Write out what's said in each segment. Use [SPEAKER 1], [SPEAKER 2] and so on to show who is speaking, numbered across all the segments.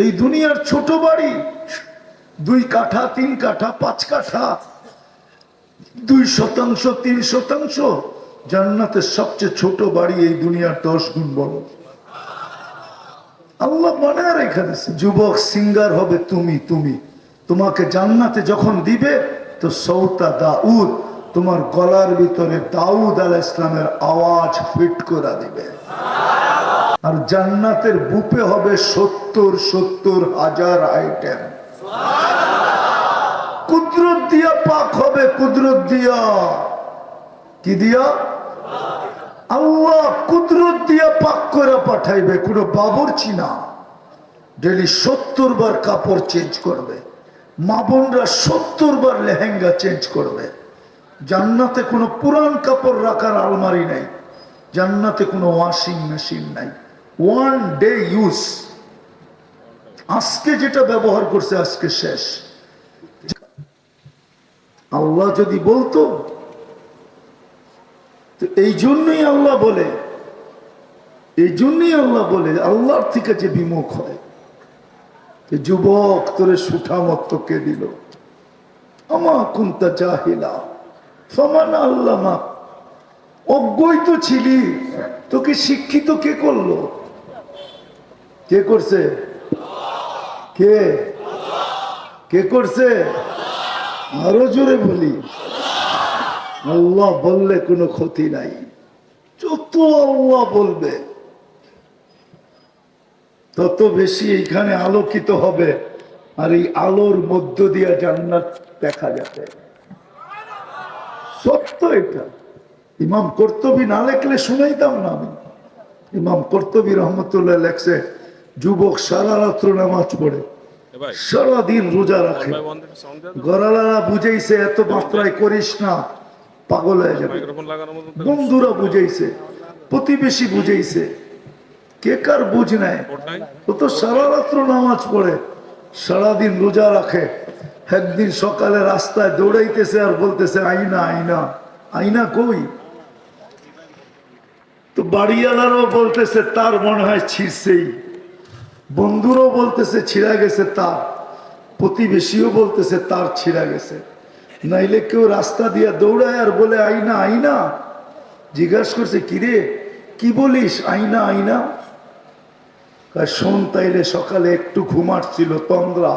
[SPEAKER 1] এই দুনিয়ার ছোট বাড়ি, দুই কাঠা, তিন কাঠা, পাঁচ কাঠা, দুই শতাংশ, তিন শতাংশ, জান্নাতের সবচেয়ে ছোট বাড়ি এই দুনিয়ার দশ গুণ বড়। আল্লাহ বানায় রেখে দিচ্ছে যুবক, সিঙ্গার হবে তুমি তুমি। তোমাকে জান্নাতে যখন দিবে, তো সৌতা দাউদ, তোমার গলার ভিতরে দাউদ আল ইসলামের আওয়াজ ফিট করে দিবে। আর জান্নাতের বুপে হবে সত্তর সত্তর হাজার আইটেম কুদরত দিয়া পাক হবে, কুদরত দিয়া। কি দিয়া? আল্লাহ কুদরত দিয়া পাক করে পাঠাইবে, কোনো বাবরচি না। ডেলি সত্তর বার কাপড় চেঞ্জ করবে। মা বোনরা সত্তর বার লেহেঙ্গা চেঞ্জ করবে। জান্নাতে কোনো পুরান কাপড় রাখার আলমারি নাই। জান্নাতে কোনো ওয়াশিং মেশিন নাই। ওয়ান ডে ইউজ আজকে যেটা ব্যবহার করছে, আজকে শেষ। আল্লাহ যদি বলতো এই জন্যই আল্লাহ বলে, এই জন্যই আল্লাহ বলে, আল্লাহর থেকে যে বিমুখ হয় যুবক তোরে সুঠামত্ত কে দিল? আমা কুন্তা চাহিলা সমান আল্লামা। অজ্ঞই তো ছিলি, তোকে শিক্ষিত কে করল? কে করছে? কে? কে করছে? আরও জোরে বলি। আল্লাহ বললে কোনো ক্ষতি নাই। যত আল্লাহ বলবে, তত বেশি এখানে আলোকিত হবে আর এই আলোর মধ্য দিয়ে জান্নাত দেখা যাবে। সত্য এটা। ইমাম কর্তবী না লেখলে শুনাইতাম না আমি। ইমাম কর্তবী রহমতুল্লাহ লেখছে যুবক সারা রাত্র নামাজ পড়ে সারাদিন রোজা রাখে। গরালারা বুঝাইছে এত মাত্রায় করিস না পাগল হয়ে যাবে। বন্ধুরা বুঝাইছে প্রতিবেশী বুঝাইছে কে কার বুঝ নেয় ও তো সারা রাত্র নামাজ পড়ে সারাদিন রোজা রাখে। একদিন সকালে রাস্তায় দৌড়াইতেছে আর বলতেছে আইনা আইনা আইনা কই? তো বাড়িওয়ালারও বলতেছে তার মনে হয় ছিঁড়ছেই। বন্ধুরও বলতেছে, ছিঁড়া গেছে তার। প্রতিবেশীও বলতেছে, তার ছিঁড়া গেছে। নাইলে কেউ রাস্তা দিয়ে দৌড়ায় আর বলে আইনা আইনা জিজ্ঞাসা করছে, কিরে, কি বলিস? আইনা আইনা শোন তাইলে, সকালে একটু ঘুমাচ্ছিল তন্দ্রা।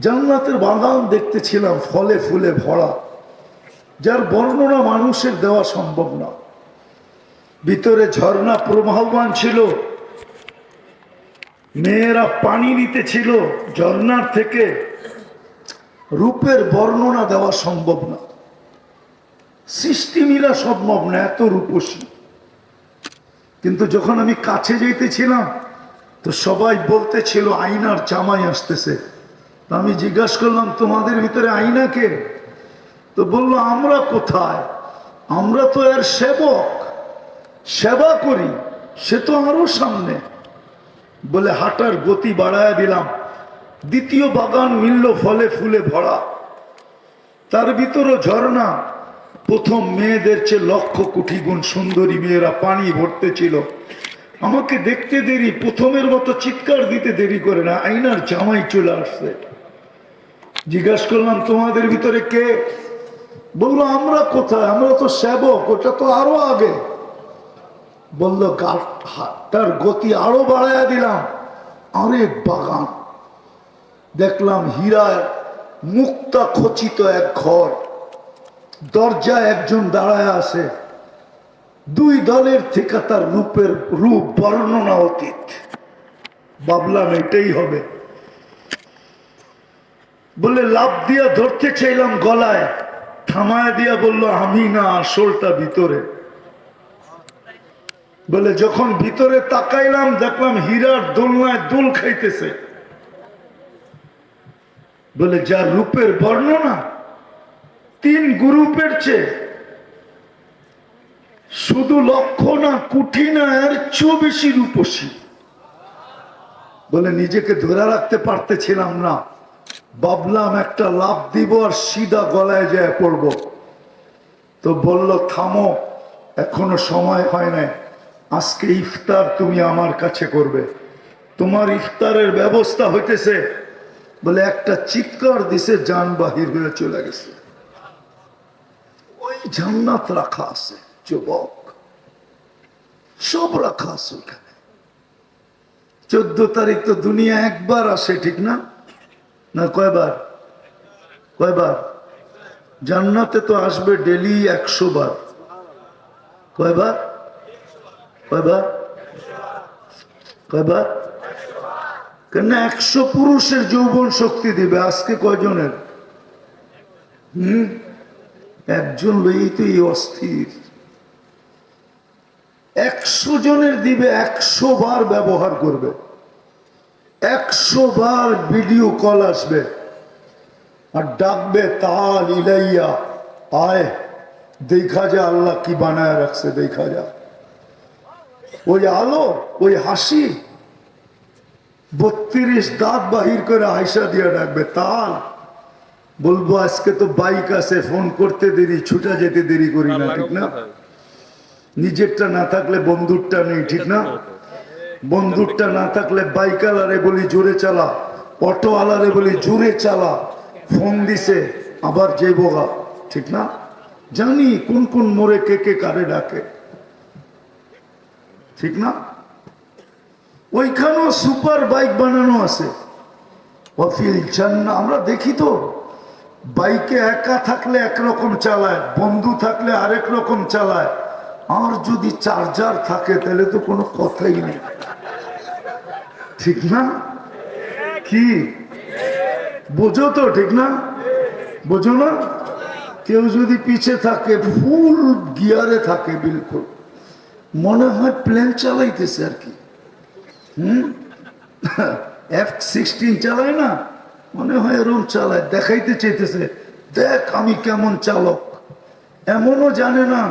[SPEAKER 1] জান্নাতের বাগান দেখতেছিলাম, ফলে ফুলে ভরা। যার বর্ণনা মানুষের দেওয়া সম্ভব না। ভিতরে ঝর্ণা প্রবাহমান ছিল। মেয়েরা পানি নিতেছিল ঝর্ণার থেকে। রূপের বর্ণনা দেওয়া সম্ভব না। সৃষ্টি মিলা সম্ভব না এত রূপসী। কিন্তু যখন আমি কাছে যেতেছিলাম তো সবাই বলতেছিল আইনার জামাই আসতেছে। আমি জিজ্ঞাসা করলাম, তোমাদের ভিতরে আইনা কে? তো বলল, আমরা কোথায়? আমরা তো এর সেবক। সেবা করি, সে তো আরও সামনে। বলে হাঁটার গতি বাড়ায় দিলাম। দ্বিতীয় বাগান মিলল ফলে ফুলে ভরা। তার ভিতরও ঝর্ণা। প্রথম মেয়েদের চেয়ে লক্ষ কোটি গুণ সুন্দরী মেয়েরা পানি ভরতে ছিল। আমাকে দেখতে দেরি, প্রথমের মতো চিৎকার দিতে দেরি করে না আইনার জামাই চলে আসছে। জিজ্ঞাসা করলাম, তোমাদের ভিতরে কে? বলল আমরা কোথায়? আমরা তো সেবক, ওটা তো আরও আগে। বলল হাতটার গতি আরও বাড়াইয়া দিলাম। অনেক বাগান। দেখলাম হীরার মুক্তা খচিত এক ঘর। দরজায় একজন দাঁড়ায় আছে। দুই দলের থেকে তার রূপের রূপ বর্ণনা অতীত। ভাবলাম, এটাই হবে। বলে লাভ দিয়া ধরতে চাইলাম গলায়। থামায় দিয়া বলল, আমি না আসলটা ভিতরে। বলে, যখন ভিতরে তাকাইলাম, দেখলাম হীরার দোলনায় দোল খাইতেছে। বলে যার রূপের বর্ণনা, তিন গ্রুপের চেয়ে। শুধু লক্ষ্য না কুঠি না এর চেয়েও বেশি রূপসী। বলে, নিজেকে ধরে রাখতে পারতেছিলাম না। ভাবলাম একটা লাভ দিব আর সিধা গলায় যায় পড়ব। তো বলল, থামো, এখনও সময় হয় নাই। আজকে ইফতার তুমি আমার কাছে করবে। তোমার ইফতারের ব্যবস্থা হইতেছে বলে একটা চিৎকার দিছে, যান বাহির হয়ে চলে গেছে। ওই জান্নাত রাখা আছে, যুবক। সব রাখা আছে ওইখানে। চোদ্দ তারিখ তো দুনিয়া একবার আসে, ঠিক না? না কয়বার? কয়বার? জান্নাতে তো আসবে ডেলি একশো বার। কয়বার? কয়বার? কয়বার? কেন একশো পুরুষের যৌবন শক্তি দিবে, আজকে কয়জনের? হম? একজন লই তো এই অস্থির। একশো জনের দিবে একশো বার ব্যবহার করবে। একশো বার ভিডিও কল আসবে। আর ডাকবে, তাল ইলাইয়া, আয়, দেখা যা, আল্লাহ কি বানায় রাখছে, দেখা যা। ওই আলো ওই হাসি বত্রিশ দাঁত বাহির করে আয়সা দিয়ে ডাকবে তাল বলব আজকে তো বাইক আছে ফোন করতে দেরি ছুটা যেতে দেরি করি না ঠিক না? নিজেরটা না থাকলে বন্ধুরটা নেই ঠিক না? বন্ধুরটা না থাকলে বাইক আলারে বলি জোরে চালা অটো আলারে বলি জোরে চালা ফোন দিছে আবার যে বোগা ঠিক না? জানি কোন কোন মোড়ে কে কে কারে ডাকে। ঠিক না? ওইখানেও সুপার বাইক বানানো আছে। অফিল জান্না আমরা দেখি তো, বাইকে একা থাকলে একরকম চালায়, বন্ধু থাকলে আরেক রকম চালায়। আর যদি চার্জার থাকে, তাহলে তো কোনো কথাই নেই। ঠিক না? কি? বোঝো তো, ঠিক না? বোঝো না? কেউ যদি পিছে থাকে, ফুল গিয়ারে থাকে, বিলকুল। মনে হয় প্লেন চালাইতেছে আর কি। হুম? এফ সিক্সটিন চালায় না? মনে হয় এরম চালায়, দেখাইতে চাইতেছে, দেখ আমি কেমন চালক। এমনও জানে না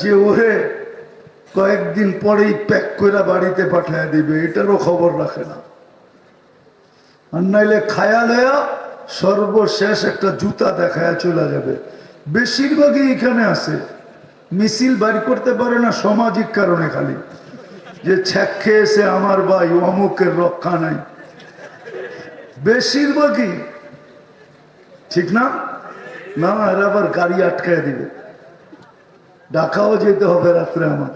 [SPEAKER 1] যে ওরে কয়েকদিন পরেই প্যাক করে বাড়িতে পাঠায় দিবে, এটারও খবর রাখে না। আর নাইলে খায়া লয়া সর্বশেষ একটা জুতা দেখায় চলে যাবে। বেশিরভাগই এখানে আছে। মিছিল বাড়ি করতে পারে না সামাজিক কারণে খালি। যে ছ্যাক খেয়েছে আমার ভাই অমুকের রক্ষা নাই। বেশিরভাগই, ঠিক না? না, এরা আবার গাড়ি আটকায় দিবে। ঢাকাও যেতে হবে রাত্রে আমার।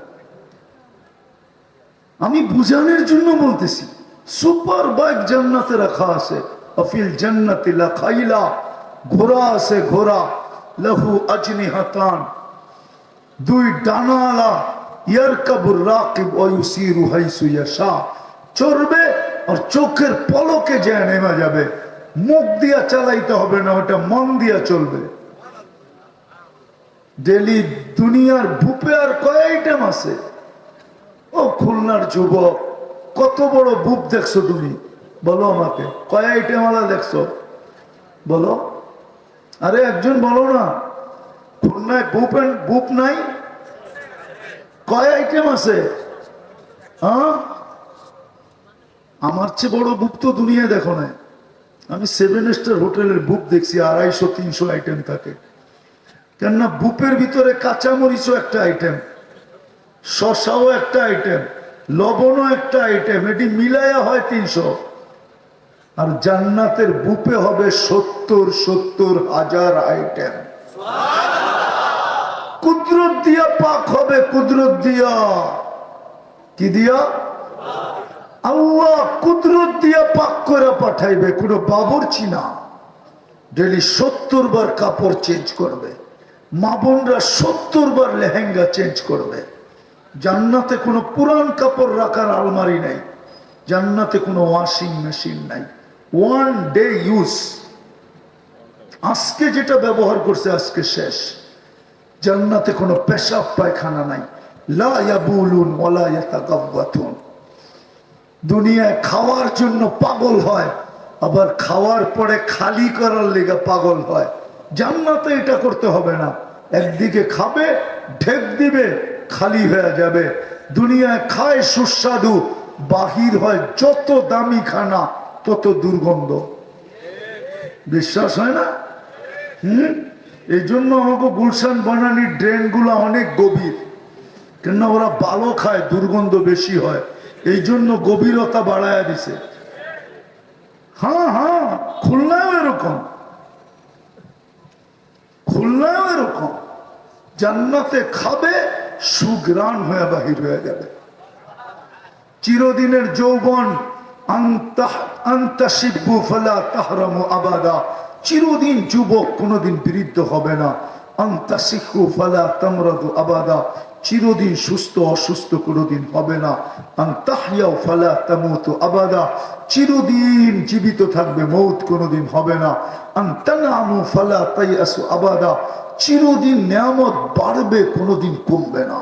[SPEAKER 1] আমি বুঝানোর জন্য বলতেছি, সুপার বাইক জান্নাতে রাখা আছে। অফিল জান্নাতি লাখাইলা, ঘোড়া আছে ঘোড়া, লহু আজনি হাতান। দুই ডানালা, ইয়ারকাবুর রাকিব ওয়ুসিরু হাইসু ইয়াশা। চড়বে আর চোখের পলকে যে নেমে যাবে। মুখ দিয়া চালাইতে হবে না, ওটা মন দিয়া চলবে। ডেলি দুনিয়ার বুপে আর কয় আইটেম আছে ও খুলনার যুবক, কত বড় বুপ দেখছ তুমি? বলো আমাকে কয় আইটেম আলা দেখছ? বলো? আরে একজন বলো না। খুলনায় বুপ বুপ নাই? কয় আইটেম আছে? হ্যাঁ? আমার চেয়ে বড় বুক তো দুনিয়া দেখো না আমি সেভেন স্টার হোটেলের বুক দেখছি, আড়াইশো, তিনশো আইটেম থাকে। কেননা বুপের ভিতরে কাঁচামরিচও একটা আইটেম শশাও একটা আইটেম লবণও একটা আইটেম এটি মিলাইয়া হয় তিনশো। আর জান্নাতের বুপে হবে সত্তর সত্তর হাজার আইটেম কুদরত দিয়া পাক হবে, কুদরত দিয়া। কি দিয়া? আল্লাহ কুদরত দিয়া পাক করে পাঠাইবে, কোনো বাবরচি না। ডেলি সত্তর বার কাপড় চেঞ্জ করবে। মা বোনরা সত্তর বার লেহেঙ্গা চেঞ্জ করবে। জান্নাতে কোনো পুরান কাপড় রাখার আলমারি নাই। জান্নাতে কোনো ওয়াশিং মেশিন নাই। One day use. আজকে যেটা ব্যবহার করছে, আজকে শেষ। জান্নাতে কোনো পেশাব, পায়খানা নাই। দুনিয়ায় খাওয়ার জন্য পাগল হয়, আবার খাওয়ার পরে খালি করার লেগে পাগল হয়। জান্নাতে এটা করতে হবে না। একদিকে খাবে, ঢেক দিবে, খালি হয়ে যাবে। দুনিয়ায় খায় সুস্বাদু, বাহির হয় যত দামি খানা, তত দুর্গন্ধ। বিশ্বাস হয় না? হুম? এই জন্য আমাকে গুলশান বানানির ড্রেনগুলো অনেক গভীর। কেননা ওরা ভালো খায়, দুর্গন্ধ বেশি হয়। এই জন্য গভীরতা বাড়ায় দিছে। হ্যাঁ হ্যাঁ খুলনাও এরকম। খুলনাও এরকম। জান্নাতে খাবে সুগ্রাণ হয়ে বাহির হয়ে যাবে। চিরদিনের যৌবন আন্তাসিব্বু ফালা তাহরামু আবাদা। চিরদিন যুবক কোনোদিন বৃদ্ধ হবে না। আন্তাসিখু ফালা তামরাদু আবাদা। চিরদিন সুস্থ অসুস্থ কোনোদিন হবে না। আন্তাহিয়াও ফালা তামুতু আবাদা। চিরদিন জীবিত থাকবে মৌত কোনোদিন হবে না। আন্তানামু ফালা তাইয়াসু আবাদা। চিরদিন নিয়ামত বাড়বে কোনোদিন কমবে না।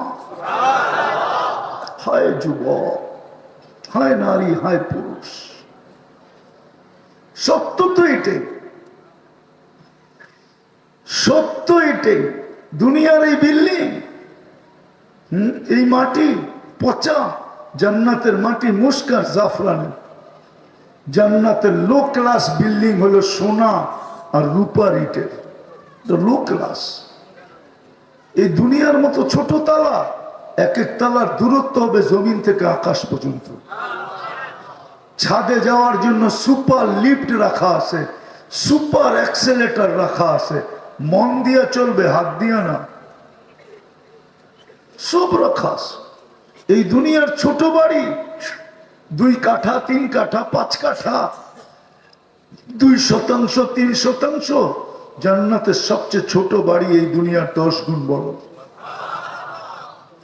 [SPEAKER 1] হায় যুবক, হায় নারী, হায় পুরুষ। সত্য তো এটাই। সত্য এটাই দুনিয়ার এই বিল্ডিং এই মাটি পচা, জান্নাতের মাটি মুস্কার জাফরানের। জান্নাতের লো ক্লাস বিল্ডিং হলো সোনা আর রূপার ইটের লো ক্লাস এই দুনিয়ার মতো ছোট তালা এক এক তালার দূরত্ব হবে জমিন থেকে আকাশ পর্যন্ত। ছাদে যাওয়ার জন্য সুপার লিফট রাখা আছে, সুপার অ্যাক্সেলেটার রাখা আছে মন দিয়া চলবে, হাত দিয়া না। সব রাখা আছে এই দুনিয়ার ছোট বাড়ি, দুই কাঠা, তিন কাঠা, পাঁচ কাঠা, দুই শতাংশ, তিন শতাংশ, জান্নাতের সবচেয়ে ছোট বাড়ি এই দুনিয়ার দশ গুণ বড়।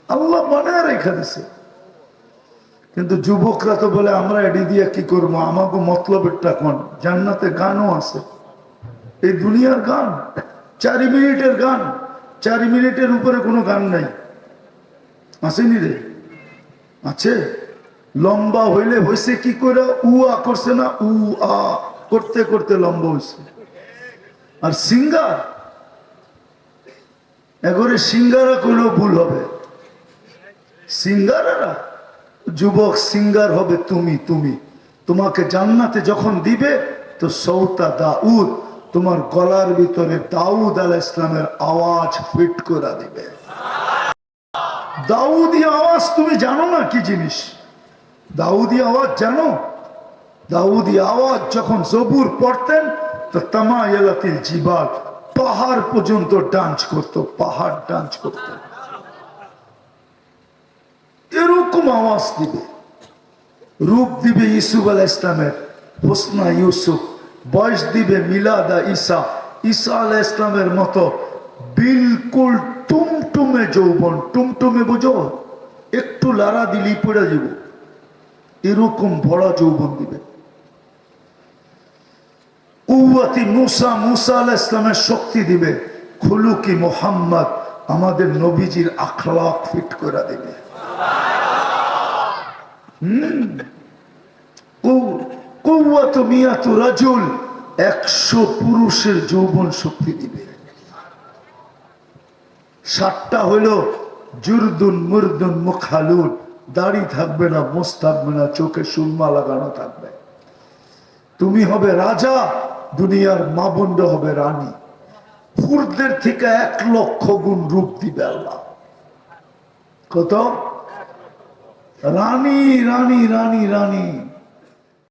[SPEAKER 1] আল্লাহ বানায় রেখে দিছে। কিন্তু যুবকরা তো বলে, আমরা এডি দিয়ে কি করব? আমাকে মতলবেরটা কোন? জান্নাতে গানও আছে। এই দুনিয়ার গান। চারি মিনিটের গান, চারি মিনিটের উপরে কোনো গান নাই। আসেনি রে। আছে? লম্বা হইলে হয়েছে কি করে উ আ করছে না উ আ, করতে করতে লম্বা হয়েছে আর সিঙ্গার? এগরে সিঙ্গারা করলেও ভুল হবে। সিঙ্গারারা? যুবক সিঙ্গার হবে তুমি তুমি। তোমাকে জান্নাতে যখন দিবে, তো সৌতা দাউদ তোমার গলার ভিতরে দাউদ আল ইসলামের আওয়াজ ফিট করে দিবে। দাউদি আওয়াজ তুমি জানো না কি জিনিস? দাউদি আওয়াজ জানো? দাউদি আওয়াজ যখন জবুর পড়তেন, তো তামা এলাতিল জিবাল পাহাড় পর্যন্ত ডান্স করতো, পাহাড় ডান্স করতো। এরকম আওয়াজ দিবে। রূপ দিবে ইসুফ আল ইসলামের হোসনা ইউসুফ। বয়স দিবে মিলাদা ঈসা। ঈসা আল ইসলামের মতো বিলকুল টুমটুমে যৌবন। টুমটুমে বুঝো? একটু লারা দিলি পড়ে যাব। এরকম বড় যৌবন দিবে। কুয়াতি মুসা মুসা আল ইসলামের শক্তি দিবে। খুলুকি মোহাম্মদ আমাদের নবীজির আখলাক ফিট করে দিবে। একশো পুরুষের যৌবন শক্তি দিবে। হইল জুরদুন মুরদুন মুখালুন দাড়ি থাকবে না মোস থাকবে না, চোখে সুরমা লাগানো থাকবে। তুমি হবে রাজা, দুনিয়ার মা বন্ড হবে রানী। ফুরদের থেকে এক লক্ষ গুণ রূপ দিবে আল্লাহ। কত? রানী রানী রানী রানী।